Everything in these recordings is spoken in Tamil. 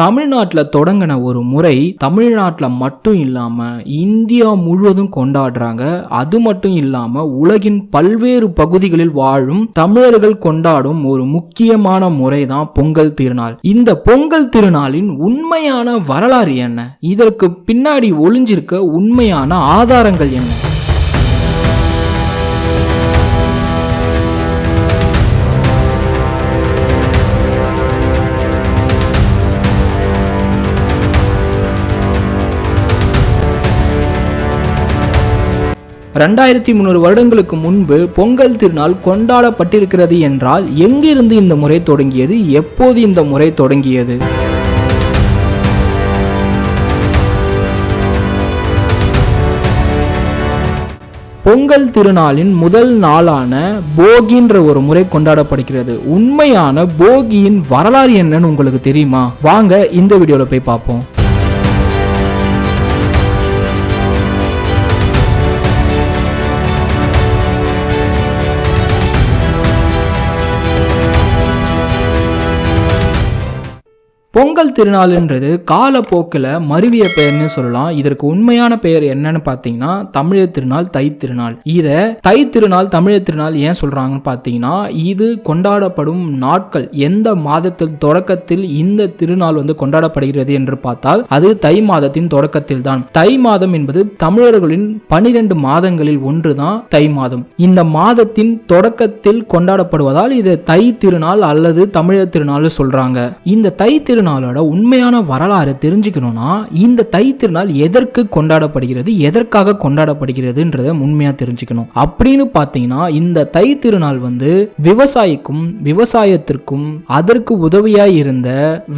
தமிழ்நாட்டில் தொடங்கின ஒரு முறை தமிழ்நாட்டில் மட்டும் இல்லாமல் இந்தியா முழுவதும் கொண்டாடுறாங்க. அது மட்டும் இல்லாமல் உலகின் பல்வேறு பகுதிகளில் வாழும் தமிழர்கள் கொண்டாடும் ஒரு முக்கியமான முறை தான் பொங்கல் திருநாள். இந்த பொங்கல் திருநாளின் உண்மையான வரலாறு என்ன? இதற்கு பின்னாடி ஒளிஞ்சிருக்க உண்மையான ஆதாரங்கள் என்ன? ரெண்டாயிரத்தி முந்நூறு வருடங்களுக்கு முன்பு பொங்கல் திருநாள் கொண்டாடப்பட்டிருக்கிறது என்றால் எங்கிருந்து இந்த முறை தொடங்கியது? எப்போது இந்த முறை தொடங்கியது? பொங்கல் திருநாளின் முதல் நாளான போகின்ற ஒரு முறை கொண்டாடப்படுகிறது. உண்மையான போகியின் வரலாறு என்னன்னு உங்களுக்கு தெரியுமா? வாங்க இந்த வீடியோவில் போய் பார்ப்போம். பொங்கல் திருநாளுன்றது காலப்போக்கில் மருவிய பெயர்னு சொல்லலாம். இதற்கு உண்மையான பெயர் என்னன்னு பார்த்தீங்கன்னா தமிழர் திருநாள் தை திருநாள். இதை தை திருநாள் தமிழர் திருநாள் ஏன் சொல்கிறாங்கன்னு பார்த்தீங்கன்னா இது கொண்டாடப்படும் நாட்கள் எந்த மாதத்தில் தொடக்கத்தில் இந்த திருநாள் வந்து கொண்டாடப்படுகிறது என்று பார்த்தால் அது தை மாதத்தின் தொடக்கத்தில் தான். தை மாதம் என்பது தமிழர்களின் பனிரெண்டு மாதங்களில் ஒன்று தான் தை மாதம். இந்த மாதத்தின் தொடக்கத்தில் கொண்டாடப்படுவதால் இது தை திருநாள் அல்லது தமிழர் திருநாள் சொல்கிறாங்க இந்த தை திருநாளோட உண்மையான வரலாறு தெரிஞ்சுக்கணும்னா இந்த தை திருநாள் எதற்கு கொண்டாடப்படுகிறது எதற்காக கொண்டாடப்படுகிறதுன்றத உண்மையா தெரிஞ்சுக்கணும். அப்படின்னு பார்த்தீங்கன்னா இந்த தை திருநாள் வந்து விவசாயிக்கும் விவசாயத்திற்கும் அதற்கு உதவியாய் இருந்த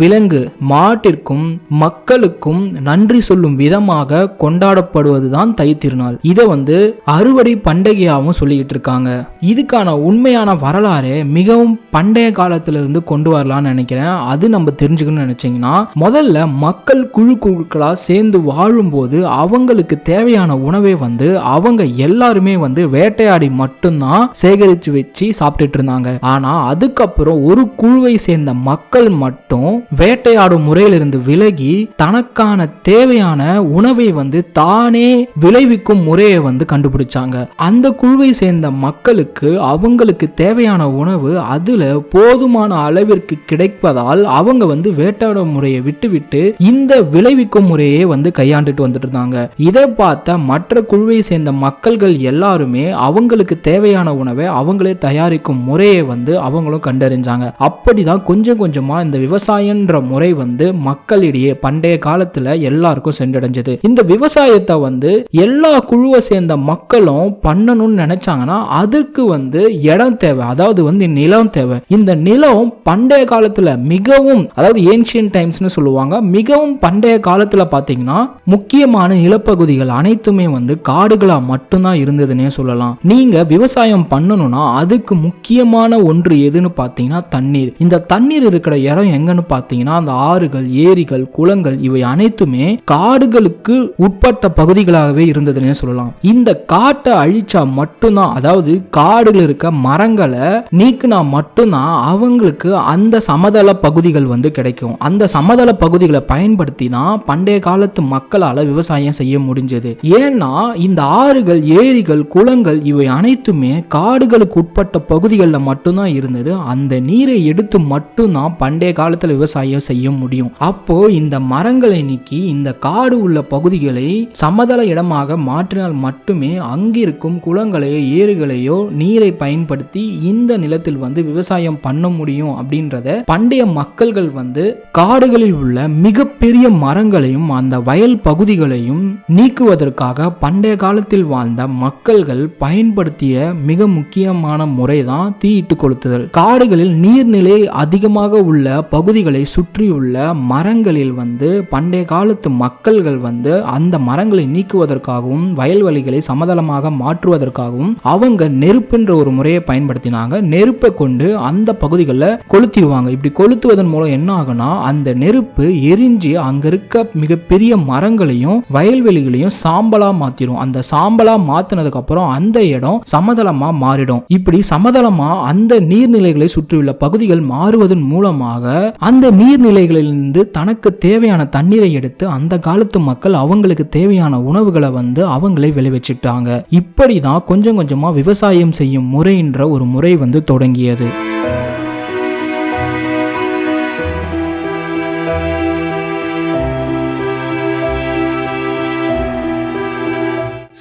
விலங்கு மாட்டிற்கும் மக்களுக்கும் நன்றி சொல்லும் விதமாக கொண்டாடப்படுவதுதான் தை திருநாள். இதை வந்து அறுவடை பண்டிகையாகவும் சொல்லிக்கிட்டு இருக்காங்க. இதுக்கான உண்மையான வரலாறு மிகவும் பண்டைய காலத்திலிருந்து கொண்டு வரலாம்னு நினைக்கிறேன். அது நம்ம தெரிஞ்சுக்கணும் தெரிஞ்சுக்கணும்னு முதல்ல மக்கள் குழு குழுக்களாக சேர்ந்து வாழும்போது அவங்களுக்கு தேவையான உணவை வந்து அவங்க எல்லாருமே வந்து வேட்டையாடி மட்டும்தான் சேகரித்து வச்சு சாப்பிட்டுட்டு இருந்தாங்க. ஆனா அதுக்கப்புறம் ஒரு குழுவை சேர்ந்த மக்கள் மட்டும் வேட்டையாடும் முறையிலிருந்து விலகி தனக்கான தேவையான உணவை வந்து தானே விளைவிக்கும் முறையை வந்து கண்டுபிடிச்சாங்க. அந்த குழுவை சேர்ந்த மக்களுக்கு அவங்களுக்கு தேவையான உணவு அதுல போதுமான அளவிற்கு கிடைப்பதால் அவங்க வந்து வேட்டையாடும் முறையை விட்டுவிட்டு இந்த விளைவிக்கும் முறையே வந்து கையாண்டுட்டு வந்துட்டு இருந்தாங்க இதை பார்த்த மற்ற குழுவை சேர்ந்த மக்கள்கள் எல்லாருமே அவங்களுக்கு தேவையான உணவை அவங்களே தயாரிக்கும் முறையை வந்து அவங்களும் கண்டறிஞ்சாங்க. அப்படிதான் கொஞ்சம் கொஞ்சமா இந்த விவசாயன்ற முறை வந்து மக்களிடையே பண்டைய காலத்துல எல்லாருக்கும் சென்றடைஞ்சது. இந்த விவசாயத்தை வந்து எல்லா குழுவை சேர்ந்த மக்களும் பண்ணணும்னு நினைச்சாங்கன்னா அதுக்கு வந்து இடம் தேவை. அதாவது வந்து நிலம் தேவை. இந்த நிலம் பண்டைய காலத்துல மிகவும் அதாவது ஏன்ஷியன் டைம்ஸ்னு சொல்லுவாங்க. மிகவும் பண்டைய காலத்தில் பார்த்தீங்கன்னா முக்கியமான நிலப்பகுதிகள் அனைத்துமே வந்து காடுகளா மட்டும்தான் இருந்ததுன்னே சொல்லலாம். நீங்க விவசாயம் பண்ணணும்னா அதுக்கு முக்கியமான ஒன்று எதுன்னு பார்த்தீங்கன்னா தண்ணீர். இந்த தண்ணீர் இருக்கிற இடம் எங்கன்னு பார்த்தீங்கன்னா அந்த ஆறுகள் ஏரிகள் குளங்கள் இவை அனைத்துமே காடுகளுக்கு உட்பட்ட பகுதிகளாகவே இருந்ததுன்னே சொல்லலாம். இந்த காட்டை அழிச்சா மட்டும்தான் அதாவது காடுகள் இருக்க மரங்களை நீக்கினா மட்டும்தான் அவங்களுக்கு அந்த சமதள பகுதிகள் வந்து கிடைக்கும். அந்த சமதள பகுதிகளை பயன்படுத்தி தான் பண்டைய காலத்து மக்களால் விவசாயம் செய்ய முடிஞ்சது. ஏன்னா இந்த ஆறுகள் ஏரிகள் குளங்கள் இவை அனைத்துமே காடுகளுக்கு உட்பட்ட பகுதிகளில் மட்டும்தான் இருந்தது. அந்த நீரை எடுத்து மட்டும்தான் பண்டைய காலத்தில் விவசாயம் செய்ய முடியும். அப்போ இந்த மரங்களை நீக்கி இந்த காடு உள்ள பகுதிகளை சமதள இடமாக மாற்றினால் மட்டுமே அங்கிருக்கும் குளங்களையோ ஏரிகளையோ நீரை பயன்படுத்தி இந்த நிலத்தில் வந்து விவசாயம் பண்ண முடியும் அப்படின்றத பண்டைய மக்கள்கள் வந்து காடுகளில் உள்ள மிகப்பெரிய மரங்களையும் அந்த வயல் பகுதிகளையும் நீக்குவதற்காக பண்டைய காலத்தில் வாழ்ந்த மக்கள்கள் பயன்படுத்திய மிக முக்கியமான முறை தான் தீயிட்டு கொளுத்துதல். காடுகளில் நீர்நிலை அதிகமாக உள்ள பகுதிகளை சுற்றியுள்ள மரங்களில் வந்து பண்டைய காலத்து மக்கள்கள் வந்து அந்த மரங்களை நீக்குவதற்காகவும் வயல்வெளிகளை சமதளமாக மாற்றுவதற்காகவும் அவங்க நெருப்புன்ற ஒரு முறையை பயன்படுத்தினாங்க. நெருப்பை கொண்டு அந்த பகுதிகளில் கொளுத்திடுவாங்க. இப்படி கொளுத்துவதன் மூலம் என்ன ஆகும் ஆகும்னா அந்த நெருப்பு எரிஞ்சு அங்க இருக்க மிகப்பெரிய மரங்களையும் வயல்வெளிகளையும் சாம்பலா மாத்திரும். அந்த சாம்பலா மாத்தினதுக்கு அப்புறம் அந்த இடம் சமதளமா மாறிடும். இப்படி சமதளமா அந்த நீர்நிலைகளை சுற்றியுள்ள பகுதிகள் மாறுவதன் மூலமாக அந்த நீர்நிலைகளிலிருந்து தனக்கு தேவையான தண்ணீரை எடுத்து அந்த காலத்து மக்கள் அவங்களுக்கு தேவையான உணவுகளை வந்து அவங்களே விளைவிச்சிட்டாங்க. இப்படிதான் கொஞ்சம் கொஞ்சமா விவசாயம் செய்யும் முறைன்ற ஒரு முறை வந்து தொடங்கியது.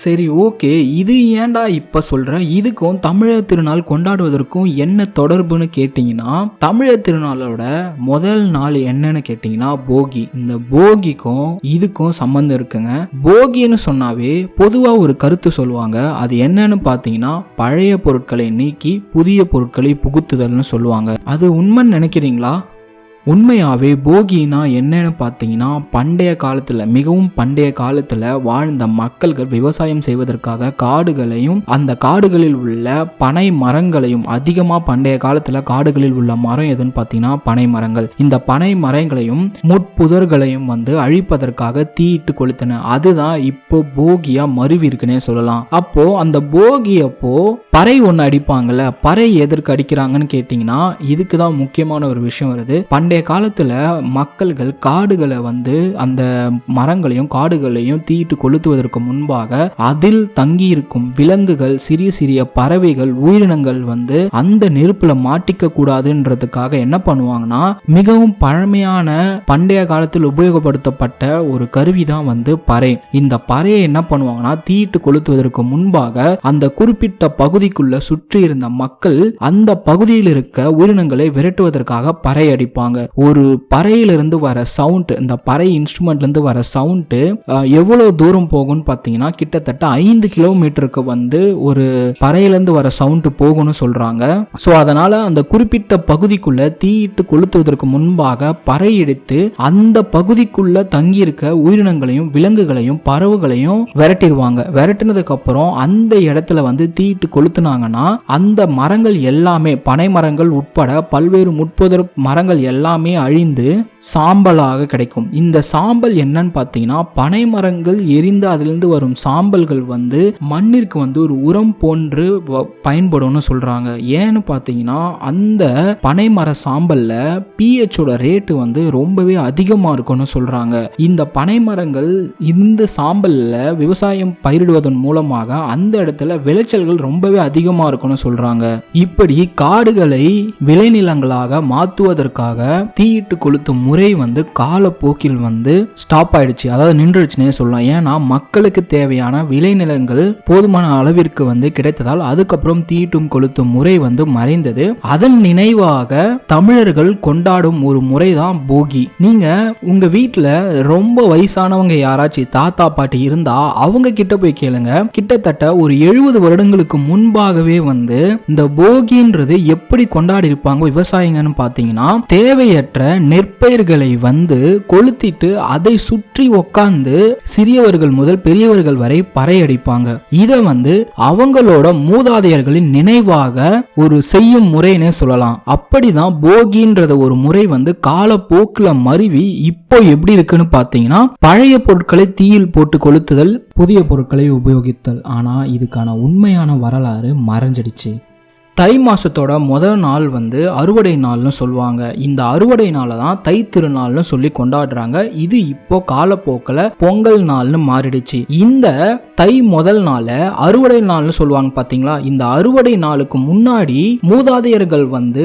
சரி ஓகே இது ஏன்டா இப்போ சொல்கிறேன் இதுக்கும் தமிழர் திருநாள் கொண்டாடுவதற்கும் என்ன தொடர்புன்னு கேட்டிங்கன்னா தமிழர் திருநாளோட முதல் நாள் என்னன்னு கேட்டிங்கன்னா போகி. இந்த போகிக்கும் இதுக்கும் சம்மந்தம் இருக்குங்க. போகின்னு சொன்னாவே பொதுவாக ஒரு கருத்து சொல்லுவாங்க. அது என்னன்னு பார்த்தீங்கன்னா பழைய பொருட்களை நீக்கி புதிய பொருட்களை புகுத்துதல்னு சொல்லுவாங்க. அது உண்மைன்னு நினைக்கிறீங்களா? உண்மையாகவே போகினா என்னன்னு பார்த்தீங்கன்னா பண்டைய காலத்தில் மிகவும் பண்டைய காலத்தில் வாழ்ந்த மக்கள்கள் விவசாயம் செய்வதற்காக காடுகளையும் அந்த காடுகளில் உள்ள பனை மரங்களையும் அதிகமாக பண்டைய காலத்தில் காடுகளில் உள்ள மரம் எதுன்னு பார்த்தீங்கன்னா பனை மரங்கள். இந்த பனை மரங்களையும் முட்புதர்களையும் வந்து அழிப்பதற்காக தீயிட்டு கொளுத்தின அதுதான் இப்போ போகியா மருவி இருக்குன்னே சொல்லலாம். அப்போ அந்த போகி அப்போ பறை ஒன்று அடிப்பாங்கல்ல பறை எதற்கு அடிக்கிறாங்கன்னு கேட்டிங்கன்னா இதுக்கு தான் முக்கியமான ஒரு விஷயம் வருது. பண்டைய பண்டைய காலத்தில் மக்கள்கள் காடுகளை வந்து அந்த மரங்களையும் காடுகளையும் தீயிட்டு கொளுத்துவதற்கு முன்பாக அதில் தங்கியிருக்கும் விலங்குகள் சிறிய சிறிய பறவைகள் உயிரினங்கள் வந்து அந்த நெருப்புல மாட்டிக்க கூடாதுன்றதுக்காக என்ன பண்ணுவாங்கன்னா மிகவும் பழமையான பண்டைய காலத்தில் உபயோகப்படுத்தப்பட்ட ஒரு கருவி தான் வந்து பறை. இந்த பறையை என்ன பண்ணுவாங்கன்னா தீயிட்டு கொளுத்துவதற்கு முன்பாக அந்த குறிப்பிட்ட பகுதிக்குள்ள சுற்றி இருந்த மக்கள் அந்த பகுதியில் இருக்க உயிரினங்களை விரட்டுவதற்காக பறை அடிப்பாங்க. ஒரு பறையிலிருந்து வர சவுண்ட் இந்த பறை இன்ஸ்ட்ருமெண்ட்லேருந்து வர சவுண்டு எவ்வளோ தூரம் போகும்னு பார்த்தீங்கன்னா கிட்டத்தட்ட ஐந்து கிலோமீட்டருக்கு வந்து ஒரு பறையிலேருந்து வர சவுண்டு போகும்னு சொல்கிறாங்க ஸோ அதனால் அந்த குறிப்பிட்ட பகுதிக்குள்ளே தீயிட்டு கொளுத்துவதற்கு முன்பாக பறை எடுத்து அந்த பகுதிக்குள்ளே தங்கியிருக்க உயிரினங்களையும் விலங்குகளையும் பறவைகளையும் விரட்டிடுவாங்க விரட்டினதுக்கப்புறம் அந்த இடத்துல வந்து தீயிட்டு கொளுத்துனாங்கன்னா அந்த மரங்கள் எல்லாமே பனை மரங்கள் உட்பட பல்வேறு முட்புதர் மரங்கள் எல்லாம் எல்லாமே அழிந்து சாம்பலாக கிடைக்கும். இந்த சாம்பல் என்னன்னு பார்த்தீங்கன்னா பனை மரங்கள் எரிந்து அதிலிருந்து வரும் சாம்பல்கள் வந்து மண்ணிற்கு வந்து ஒரு உரம் போன்று வ- பயன்படும்னு சொல்றாங்க. ஏன்னு பார்த்தீங்கன்னா அந்த பனை மர சாம்பல்ல பிஹெச்சோட ரேட்டு வந்து ரொம்பவே அதிகமாக இருக்கும்னு சொல்றாங்க. இந்த பனை மரங்கள் இந்த சாம்பல்ல விவசாயம் பயிரிடுவதன் மூலமாக அந்த இடத்துல விளைச்சல்கள் ரொம்பவே அதிகமாக இருக்கும்னு சொல்றாங்க. இப்படி காடுகளை விளைநிலங்களாக மாற்றுவதற்காக தீயிட்டு கொளுத்தும் முறை வந்து காலப்போக்கில் வந்து ஸ்டாப் ஆயிடுச்சு. அதாவது நின்றுடுச்சுனே சொல்லலாம். ஏன்னா மக்களுக்கு தேவையான விளைநிலங்கள் போதுமான அளவிற்கு வந்து கிடைத்ததால் அதுக்கப்புறம் தீட்டும் கொளுத்தும் முறை வந்து மறைந்தது. அதன் நினைவாக தமிழர்கள் கொண்டாடும் ஒரு முறை தான் போகி. நீங்க உங்க வீட்டில் ரொம்ப வயசானவங்க யாராச்சும் தாத்தா பாட்டி இருந்தா அவங்க கிட்ட போய் கேளுங்க. கிட்டத்தட்ட ஒரு எழுபது வருடங்களுக்கு முன்பாகவே வந்து இந்த போகின்றது எப்படி கொண்டாடி இருப்பாங்க விவசாயிங்கன்னு பார்த்தீங்கன்னா தேவையற்ற நெற்பயிர்களை வந்து கொளுத்திட்டு அதை சுற்றி உக்காந்து சிறியவர்கள் முதல் பெரியவர்கள் வரை பறையடிப்பாங்க. இதை வந்து அவங்களோட மூதாதையர்களின் நினைவாக ஒரு செய்யும் முறைன்னே சொல்லலாம். அப்படிதான் போகின்றத ஒரு முறை வந்து காலப்போக்கில் மருவி இப்போ எப்படி இருக்குன்னு பார்த்தீங்கன்னா பழைய பொருட்களை தீயில் போட்டு கொளுத்துதல் புதிய பொருட்களை உபயோகித்தல். ஆனால் இதுக்கான உண்மையான வரலாறு மறைஞ்சிடுச்சு. தை மாதத்தோட முதல் நாள் வந்து அறுவடை நாள்னு சொல்லுவாங்க. இந்த அறுவடை நாளை தான் தை திருநாள்னு சொல்லி கொண்டாடுறாங்க. இது இப்போ காலப்போக்கில் பொங்கல் நாள்னு மாறிடுச்சு. இந்த தை முதல் நாளை அறுவடை நாள்னு சொல்லுவாங்க பார்த்தீங்களா இந்த அறுவடை நாளுக்கு முன்னாடி மூதாதையர்கள் வந்து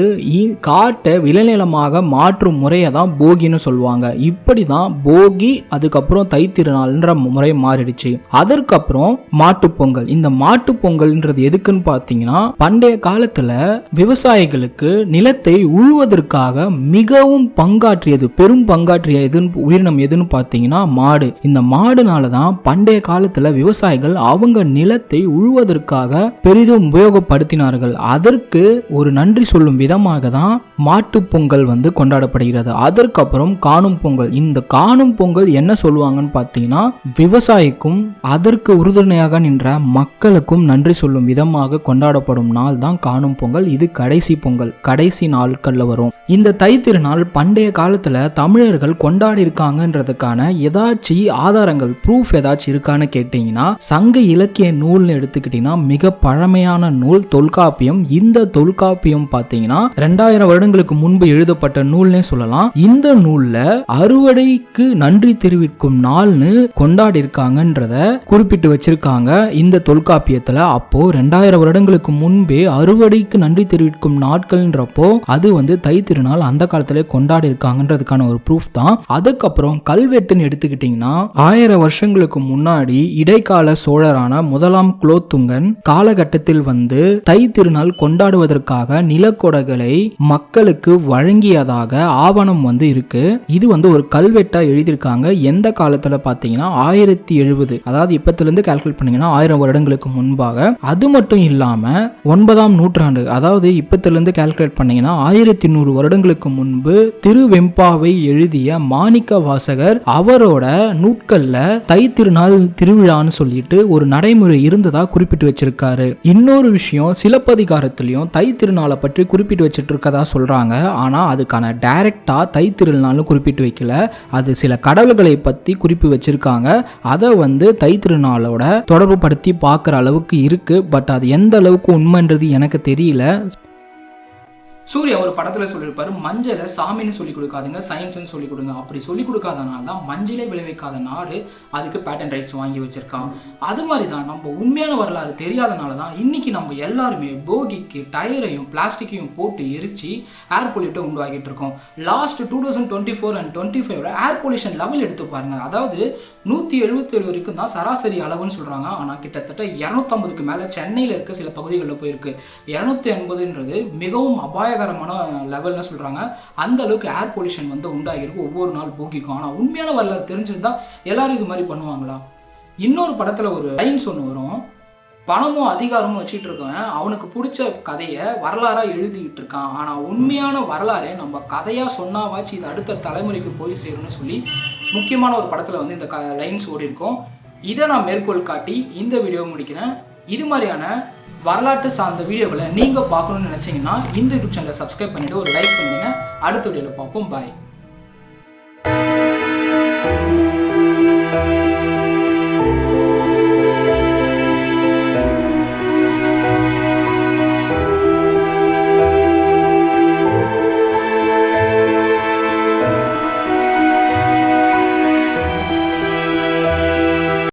காட்டை விளைநிலமாக மாற்றும் முறையை தான் போகின்னு சொல்லுவாங்க. இப்படி தான் போகி அதுக்கப்புறம் தை திருநாள்ன்ற முறை மாறிடுச்சு. அதற்கப்புறம் மாட்டுப்பொங்கல் இந்த மாட்டுப் பொங்கல்ன்றது எதுக்குன்னு பார்த்தீங்கன்னா பண்டைய காலத்துல விவசாயிகளுக்கு நிலத்தை உழுவதற்காக மிகவும் பங்காற்றியது பெரும் பங்காற்றிய எதுன்னு உயிரினம் எதுன்னு பார்த்தீங்கன்னா மாடு. இந்த மாடுனால தான் பண்டைய காலத்துல விவசாய விவசாயிகள் அவங்க நிலத்தை உழுவதற்காக பெரிதும் உபயோகப்படுத்தினார்கள். அதற்கு ஒரு நன்றி சொல்லும் விதமாக தான் மாட்டு பொங்கல் வந்து கொண்டாடப்படுகிறது. அதற்கப்புறம் காணும் பொங்கல். இந்த காணும் பொங்கல் என்ன சொல்லுவாங்கன்னு பார்த்தீங்கன்னா விவசாயிக்கும் அதற்கு உறுதுணையாக நின்ற மக்களுக்கும் நன்றி சொல்லும் விதமாக கொண்டாடப்படும் நாள் தான் காணும் பொங்கல். இது கடைசி பொங்கல். கடைசி நாட்களில் வரும். இந்த தை திருநாள் பண்டைய காலத்தில் தமிழர்கள் கொண்டாடி இருக்காங்கன்றதுக்கான ஏதாச்சும் ஆதாரங்கள் ப்ரூஃப் ஏதாச்சும் இருக்கான்னு கேட்டிங்கன்னா சங்க இலக்கிய நூல்னு எடுத்துக்கிட்டிங்கன்னா மிக பழமையான நூல் தொல்காப்பியம். இந்த தொல்காப்பியம் பார்த்தீங்கன்னா ரெண்டாயிரம் வருடங்களுக்கு முன்பு எழுதப்பட்ட நூல்னே சொல்லலாம். இந்த நூல்ல அறுவடைக்கு நன்றி தெரிவிக்கும் நாள்னு கொண்டாடி இருக்காங்கன்றத குறிப்பிட்டு வச்சிருக்காங்க இந்த தொல்காப்பியத்துல. அப்போ ரெண்டாயிரம் வருடங்களுக்கு முன்பே அறுவடைக்கு நன்றி தெரிவிக்கும் நாட்கள்ன்றப்போ அது வந்து தை திருநாள் அந்த காலத்திலே கொண்டாடி இருக்காங்கன்றதுக்கான ஒரு ப்ரூஃப் தான். அதுக்கப்புறம் கல்வெட்டுன்னு எடுத்துக்கிட்டிங்கன்னா ஆயிரம் வருஷங்களுக்கு முன்னாடி இடைக்கால சோழரான முதலாம் குலோத்துங்கன் காலகட்டத்தில் வந்து தை திருநாள் கொண்டாடுவதற்காக நிலக்கொடைகளை மக்களுக்கு வழங்கியதாக ஆவணம் வந்து இருக்கு. இது வந்து ஒரு கல்வெட்டா எழுதியிருக்காங்க. எந்த காலத்துல பாத்தீங்கன்னா ஆயிரத்தி எழுபது. அதாவது இப்பத்துல இருந்து கால்குலேட் பண்ணீங்கன்னா ஆயிரம் வருடங்களுக்கு முன்பாக. அது மட்டும் இல்லாம ஒன்பதாம் நூற்றாண்டு அதாவது இப்பத்துல இருந்து கால்குலேட் பண்ணீங்கன்னா ஆயிரத்தி நூறு வருடங்களுக்கு முன்பு திருவெம்பாவை எழுதிய மாணிக்க வாசகர் அவரோட நூட்கள்ல தை திருநாள் திருவிழான்னு சொல்லிட்டு ஒரு நடைமுறை இருந்ததா குறிப்பிட்டு வச்சிருக்காரு. இன்னொரு விஷயம் சிலப்பதிகாரத்திலையும் தை திருநாளை பற்றி குறிப்பிட்டு வச்சுட்டு இருக்கதா சொல்றாங்க. ஆனா அதுக்கான டைரக்டா தை திருநாள்னு குறிப்பிட்டு வைக்கல. அது சில கடவுள்களை பத்தி குறிப்பு வச்சிருக்காங்க. அதை வந்து தை திருநாளோட தொடர்பு படுத்தி பார்க்குற அளவுக்கு இருக்கு. பட் அது எந்த அளவுக்கு உண்மைன்றது எனக்கு தெரியல. சூர்யா ஒரு படத்தில் சொல்லியிருப்பாரு மஞ்சளை சாமின்னு சொல்லி கொடுக்காதுங்க சயின்ஸ்னு சொல்லி கொடுங்க. அப்படி சொல்லி கொடுக்காதனால தான் மஞ்சளே விளைவிக்காத நாடு அதுக்கு பேட்டன் ரைட்ஸ் வாங்கி வச்சிருக்கான். அது மாதிரி தான் நம்ம உண்மையான வரலாறு தெரியாதனால தான் இன்னைக்கு நம்ம எல்லாருமே போகிக்கு டயரையும் பிளாஸ்டிக்கையும் போட்டு எரிச்சு ஏர் பொல்யூட்டை உண்டாக்கிட்டு இருக்கோம். Last two thousand twenty four and twenty ஃபைவ்ல ஏர் பொல்யூஷன் லெவல் எடுத்து பாருங்க. அதாவது நூற்றி எழுபத்தேழு வரைக்கும் தான் சராசரி அளவுன்னு சொல்கிறாங்க ஆனால் கிட்டத்தட்ட இரநூத்தம்பதுக்கு மேலே சென்னையில் இருக்க சில பகுதிகளில் போயிருக்கு. இரநூத்தி எண்பதுன்றது மிகவும் அபாய அபாயகரமான லெவல்னு சொல்கிறாங்க அந்த அளவுக்கு ஏர் பொல்யூஷன் வந்து உண்டாகிருக்கு ஒவ்வொரு நாள் போக்கிக்கும். ஆனால் உண்மையான வரலாறு தெரிஞ்சிருந்தா எல்லாரும் இது மாதிரி பண்ணுவாங்களா? இன்னொரு படத்தில் ஒரு லைன்ஸ் ஒன்று வரும். பணமும் அதிகாரமும் வச்சுட்டு இருக்கவன் அவனுக்கு பிடிச்ச கதையை வரலாறாக எழுதிக்கிட்டு இருக்கான். ஆனால் உண்மையான வரலாறே நம்ம கதையாக சொன்னாவாச்சு இது அடுத்த தலைமுறைக்கு போய் சேரும்னு சொல்லி முக்கியமான ஒரு படத்தில் வந்து இந்த க லைன்ஸ் ஓடி இருக்கும் இதை நான் மேற்கோள் காட்டி இந்த வீடியோ முடிக்கிறேன். இது மாதிரியான வரலாற்று சார்ந்த வீடியோக்களை நீங்கள் பார்க்கணும்னு நினச்சிங்கன்னா இந்த யூடியூப் சேனலை சப்ஸ்கிரைப் பண்ணிவிட்டு ஒரு லைக் பண்ணுங்கள் அடுத்த வீடியோவில் பார்ப்போம். பாய்